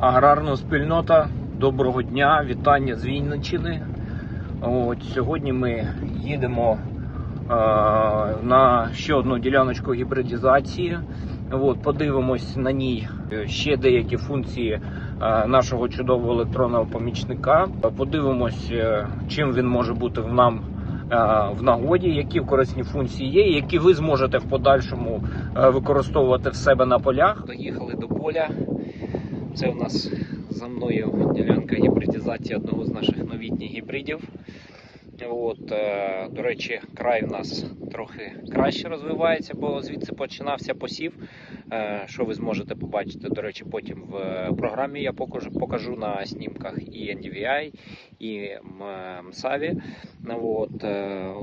Аграрна спільнота, доброго дня, вітання з Вінниччини. От, сьогодні ми їдемо е, на ще одну діляночку гібридізації. От, подивимось на ній ще деякі функції е, нашого чудового електронного помічника. Подивимось, е, чим він може бути в нам е, в нагоді, які корисні функції є, які ви зможете в подальшому е, використовувати в себе на полях. Доїхали до поля. Це у нас за мною ділянка гібридизації одного з наших новітніх гібридів. От, е, до речі, край у нас трохи краще розвивається, бо звідси починався посів. Е, що ви зможете побачити, до речі, потім в е, програмі я покажу, покажу на снімках і NDVI, і От,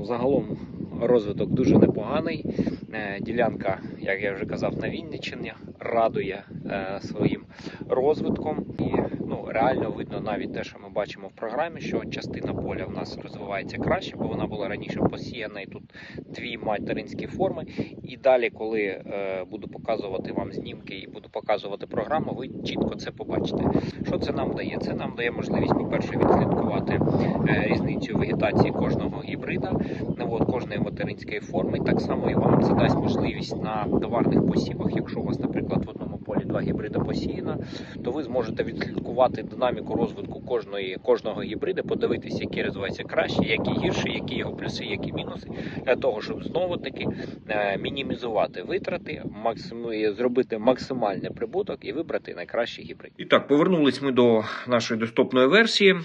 загалом розвиток дуже непоганий. Е, Ділянка, як я вже казав, на Вінниччині радує е, своїм розвитком. І ну, реально видно навіть те, що ми бачимо в програмі, що частина поля в нас розвивається краще, бо вона була раніше посіяна, і тут дві материнські форми. І далі, коли е, буду показувати вам знімки і буду показувати програму, ви чітко це побачите. Що це нам дає? Це нам дає можливість, по-перше, відслідкувати е, різницю вегетації кожного гібрида, ну, от, кожної материнської форми. Так само і вам це дасть можливість на товарних посівах, якщо у вас, наприклад, в одному полі два гібрида посіяно, то ви зможете відслідкувати динаміку розвитку кожної, кожного гібрида, подивитися, який розвивається краще, який гірше, які його плюси, які мінуси, для того, щоб знову таки е, мінімізувати витрати, максиму- зробити максимальний прибуток і вибрати найкращий гібрид. І так, повернулись ми до нашої доступної версії. Е,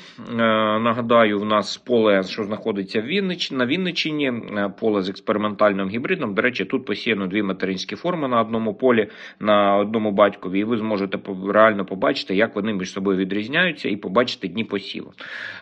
Нагадаю, в нас поле, що знаходиться в Віннич, на Вінниччині, е, поле з експериментальним гібридом. До речі, тут посіяно дві материнські форми на одному полі, на одному батькові, і ви зможете реально побачити, як вони між собою відрізняються, і побачити дні посіву.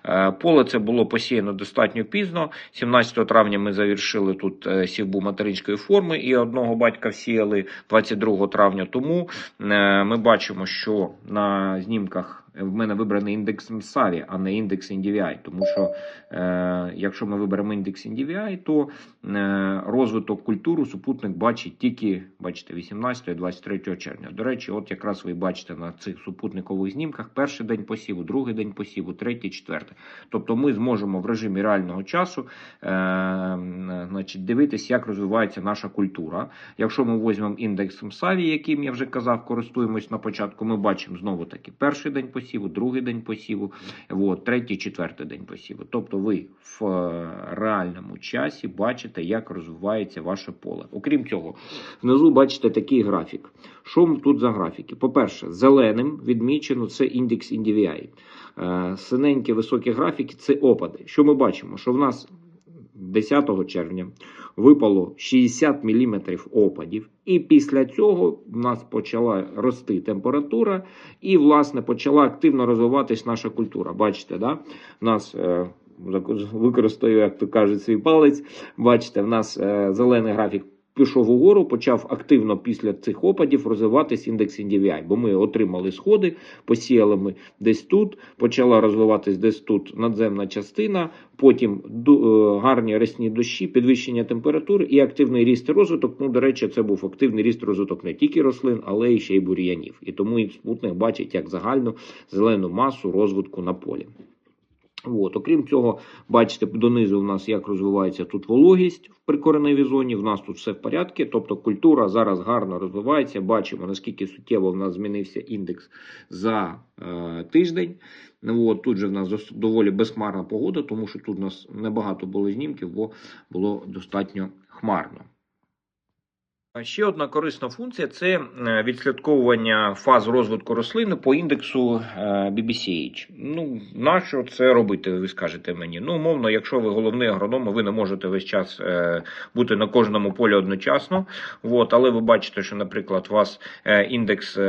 Е, Поле це було посіяно достатньо пізно. 17 травня ми завершили тут е, сівбу материнської форми і одного батька всіяли 22 травня. Тому е, ми бачимо, що на знімках в мене вибраний індекс MSAVI, а не індекс NDVI. Тому що е, якщо ми виберемо індекс NDVI, то е, розвиток культуру супутник бачить тільки, бачите, 18 і 23 червня. До речі, от якраз ви бачите на цих супутникових знімках перший день посіву, другий день посіву, третій, четвертий. Тобто ми зможемо в режимі реального часу е, значить, дивитися, як розвивається наша культура. Якщо ми візьмемо індекс МСАВІ, яким я вже казав, користуємось на початку, ми бачимо знову таки перший день посіву, другий день посіву, от, третій, четвертий день посіву. Тобто ви в е, реальному часі бачите, як розвивається ваше поле. Окрім цього, внизу бачите такий графік. Що тут за графіки? По-перше, зеленим відмічено це індекс NDVI. Е, Синенькі високі графіки це опади. Що ми бачимо? Що в нас 10 червня випало 60 мм опадів, і після цього в нас почала рости температура, і, власне, почала активно розвиватись наша культура. Бачите, да? в нас. е, Використаю, як то кажуть, свій палець. Бачите, в нас е, зелений графік пішов угору, почав активно після цих опадів розвиватись індекс NDVI, бо ми отримали сходи, посіяли ми десь тут, почала розвиватись десь тут надземна частина, потім е, гарні рясні дощі, підвищення температури і активний ріст і розвиток. Ну, до речі, це був активний ріст розвиток не тільки рослин, але й ще й бур'янів. І тому і спутник бачить як загальну зелену масу розвитку на полі. От, окрім цього, бачите, донизу у нас як розвивається тут вологість в прикореневій зоні. В нас тут все в порядку. Тобто культура зараз гарно розвивається. Бачимо, наскільки суттєво в нас змінився індекс за е, тиждень. От, тут же в нас доволі безхмарна погода, тому що тут у нас небагато було знімків, бо було достатньо хмарно. Ще одна корисна функція це е, відслідковування фаз розвитку рослини по індексу е, BBCH. Ну, нащо це робити, ви скажете мені? Ну, умовно, якщо ви головний агроном, ви не можете весь час е, бути на кожному полі одночасно. От, але ви бачите, що, наприклад, у вас індекс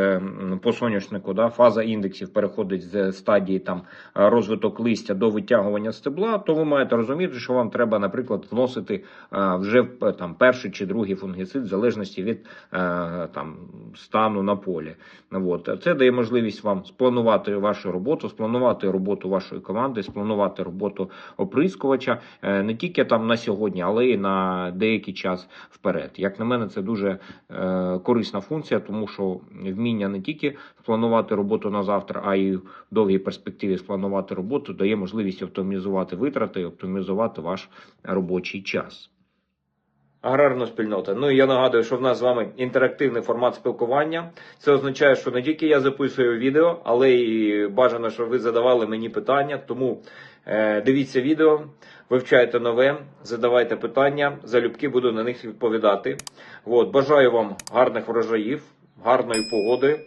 по соняшнику, да, фаза індексів переходить з стадії там, розвиток листя до витягування стебла, то ви маєте розуміти, що вам треба, наприклад, вносити вже там, перший чи другий фунгіцид, в залежності від е, там стану на полі. Ну, От. Це дає можливість вам спланувати вашу роботу, спланувати роботу вашої команди, спланувати роботу оприскувача е, не тільки там на сьогодні, але й на деякий час вперед. Як на мене, це дуже е, корисна функція, тому що вміння не тільки спланувати роботу на завтра, а й в довгій перспективі спланувати роботу дає можливість оптимізувати витрати, оптимізувати ваш робочий час. Аграрна спільнота. Ну і я нагадую, що в нас з вами інтерактивний формат спілкування. Це означає, що не тільки я записую відео, але й бажано, щоб ви задавали мені питання. Тому е, дивіться відео, вивчайте нове, задавайте питання, залюбки буду на них відповідати. От, бажаю вам гарних врожаїв, гарної погоди.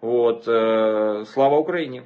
От, е, слава Україні!